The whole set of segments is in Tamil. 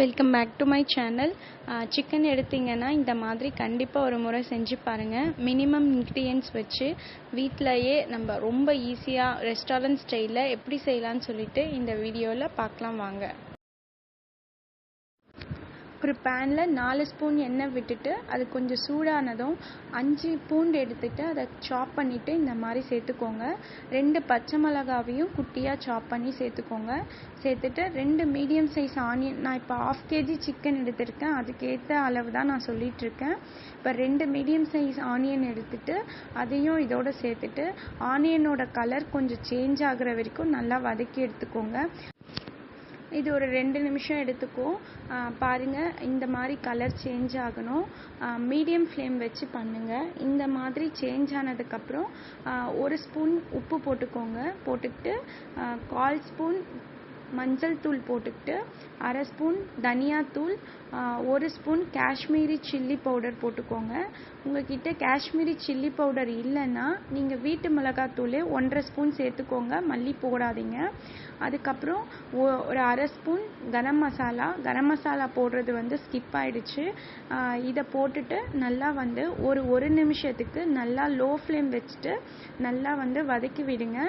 Welcome back to my channel chicken எடுத்தீங்கன்னா இந்த மாதிரி கண்டிப்பாக ஒரு முறை செஞ்சு பாருங்கள் மினிமம் இன்க்ரீடியன்ஸ் வச்சு வீட்டிலையே நம்ம ரொம்ப ஈஸியாக ரெஸ்டாரண்ட் ஸ்டைலில் எப்படி செய்யலான்னு சொல்லிட்டு இந்த வீடியோவில் பார்க்கலாம் வாங்க. ஒரு பேனில் நாலு ஸ்பூன் எண்ணெய் விட்டுட்டு அது கொஞ்சம் சூடானதும் அஞ்சு பூண்டு எடுத்துகிட்டு அதை சாப் பண்ணிவிட்டு இந்த மாதிரி சேர்த்துக்கோங்க. ரெண்டு பச்சை மிளகாவையும் குட்டியாக சாப் பண்ணி சேர்த்துக்கோங்க. சேர்த்துட்டு ரெண்டு மீடியம் சைஸ் ஆனியன் நான் இப்போ ஆஃப் கேஜி சிக்கன் எடுத்திருக்கேன். அதுக்கேற்ற அளவு தான் நான் சொல்லிகிட்ருக்கேன் இப்போ ரெண்டு மீடியம் சைஸ் ஆனியன் எடுத்துட்டு அதையும் இதோட சேர்த்துட்டு ஆனியனோட கலர் கொஞ்சம் சேஞ்ச் ஆகிற வரைக்கும் நல்லா வதக்கி எடுத்துக்கோங்க. இது ஒரு ரெண்டு நிமிஷம் எடுத்துக்கும் பாருங்கள் இந்த மாதிரி கலர் சேஞ்ச் ஆகணும். மீடியம் ஃப்ளேம் வச்சு பண்ணுங்கள் இந்த மாதிரி சேஞ்ச் ஆனதுக்கப்புறம் ஒரு ஸ்பூன் உப்பு போட்டுக்கோங்க. போட்டுக்கிட்டு கால் ஸ்பூன் மஞ்சள் தூள் போட்டுக்கிட்டு அரை ஸ்பூன் தனியாத்தூள் ஒரு ஸ்பூன் காஷ்மீரி சில்லி பவுடர் போட்டுக்கோங்க. உங்ககிட்ட காஷ்மீரி சில்லி பவுடர் இல்லைன்னா நீங்கள் வீட்டு மிளகாத்தூள் ஒன்றரை ஸ்பூன் சேர்த்துக்கோங்க. மல்லி போடாதீங்க. அதுக்கப்புறம் ஒரு அரை ஸ்பூன் கரம் மசாலா. கரம் மசாலா போடுறது வந்து ஸ்கிப் ஆயிடுச்சு. இதை போட்டுட்டு நல்லா வந்து ஒரு ஒரு நிமிஷத்துக்கு நல்லா லோ ஃப்ளேம் வச்சுட்டு நல்லா வந்து வதக்கி விடுங்க.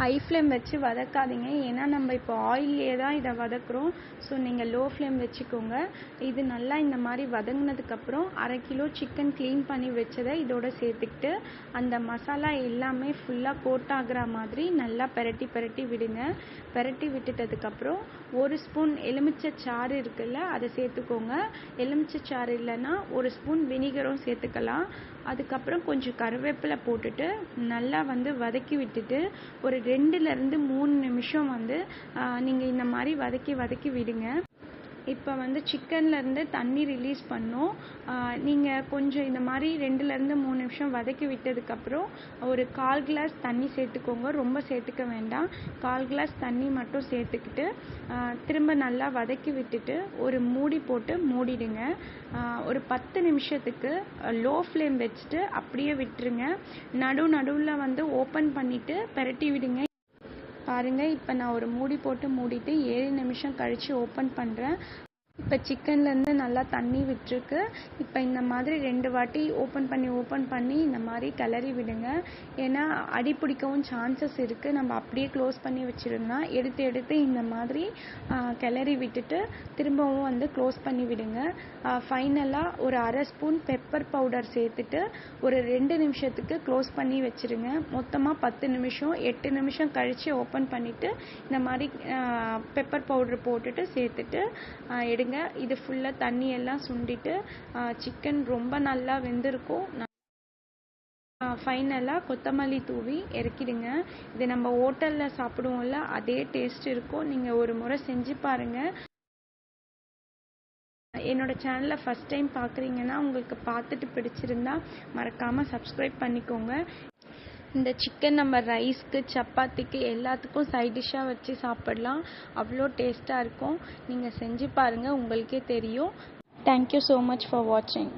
ஹை ஃப்ளேம் வச்சு வதக்காதீங்க. ஏன்னா நம்ம இப்போ ஆயிலே தான் இதை வதக்குறோம். ஸோ நீங்கள் லோ ஃப்ளேம் வச்சுக்கோங்க. இது நல்லா இந்த மாதிரி வதங்கினதுக்கப்புறம் அரை கிலோ சிக்கன் க்ளீன் பண்ணி வச்சதை இதோட சேர்த்துக்கிட்டு அந்த மசாலா எல்லாமே ஃபுல்லாக கோட் ஆகிற மாதிரி நல்லா பெரட்டி பெரட்டி விடுங்க. பெரட்டி விட்டுட்டதுக்கப்புறம் ஒரு ஸ்பூன் எலுமிச்சை சாறு இருக்குல்ல அதை சேர்த்துக்கோங்க. எலுமிச்சை சாறு இல்லைன்னா ஒரு ஸ்பூன் வினிகரும் சேர்த்துக்கலாம். அதுக்கப்புறம் கொஞ்சம் கருவேப்பிலை போட்டுட்டு நல்லா வந்து வதக்கி விட்டுட்டு ஒரு ரெண்டுலேருந்து மூணு நிமிஷம் வந்து நீங்கள் இந்த மாதிரி வதக்கி வதக்கி விடுங்க. இப்போ வந்து சிக்கன்லேருந்து தண்ணி ரிலீஸ் பண்ணும். நீங்கள் கொஞ்சம் இந்த மாதிரி ரெண்டுலேருந்து மூணு நிமிஷம் வதக்கி விட்டதுக்கப்புறம் ஒரு கால் கிளாஸ் தண்ணி சேர்த்துக்கோங்க. ரொம்ப சேர்த்துக்க வேண்டாம். கால் கிளாஸ் தண்ணி மட்டும் சேர்த்துக்கிட்டு திரும்ப நல்லா வதக்கி விட்டுட்டு ஒரு மூடி போட்டு மூடிடுங்க. ஒரு பத்து நிமிஷத்துக்கு லோ ஃப்ளேம் வச்சுட்டு அப்படியே விட்டுருங்க. நடு நடுவில் வந்து ஓப்பன் பண்ணிவிட்டு பெரட்டி விடுங்க. பாருங்கள் இப்போ நான் ஒரு மூடி போட்டு மூடிட்டு ஏழு நிமிஷம் கழித்து ஓப்பன் பண்ணுறேன் இப்போ சிக்கன்லேருந்து நல்லா தண்ணி விட்டுருக்கு. இப்போ இந்த மாதிரி ரெண்டு வாட்டி ஓப்பன் பண்ணி ஓப்பன் பண்ணி இந்த மாதிரி கிளறி விடுங்க. ஏன்னா அடி பிடிக்கவும் சான்சஸ் இருக்குது நம்ம அப்படியே க்ளோஸ் பண்ணி வச்சுருந்தா எடுத்து எடுத்து இந்த மாதிரி கிளறி விட்டுட்டு திரும்பவும் வந்து க்ளோஸ் பண்ணி விடுங்க. ஃபைனலாக ஒரு அரை ஸ்பூன் பெப்பர் பவுடர் சேர்த்துட்டு ஒரு ரெண்டு நிமிஷத்துக்கு க்ளோஸ் பண்ணி வச்சுருங்க. மொத்தமாக பத்து நிமிஷம் எட்டு நிமிஷம் கழித்து ஓப்பன் பண்ணிவிட்டு இந்த மாதிரி பெப்பர் பவுடர் போட்டுட்டு சேர்த்துட்டு எடுங்க இது ஃபுல்லாக தண்ணி எல்லாம் சுண்டிட்டு சிக்கன் ரொம்ப நல்லா வெந்திருக்கும். ஃபைனலாக கொத்தமல்லி தூவி இறக்கிடுங்க. இது நம்ம ஹோட்டலில் சாப்பிடுவோம்ல அதே டேஸ்ட் இருக்கும். நீங்கள் ஒரு முறை செஞ்சு பாருங்கள் என்னோட சேனலை ஃபஸ்ட் டைம் பார்க்குறீங்கன்னா உங்களுக்கு பார்த்துட்டு பிடிச்சிருந்தா மறக்காமல் சப்ஸ்கிரைப் பண்ணிக்கோங்க. இந்த சிக்கன் நம்ம ரைஸ்க்கு சப்பாத்திக்கு எல்லாத்துக்கும் சைட் டிஷ்ஷாக வச்சு சாப்பிடலாம். அவ்வளோ டேஸ்ட்டாக இருக்கும். நீங்கள் செஞ்சு பாருங்கள் உங்களுக்கே தெரியும். தேங்க்யூ ஸோ மச் ஃபார் வாட்சிங்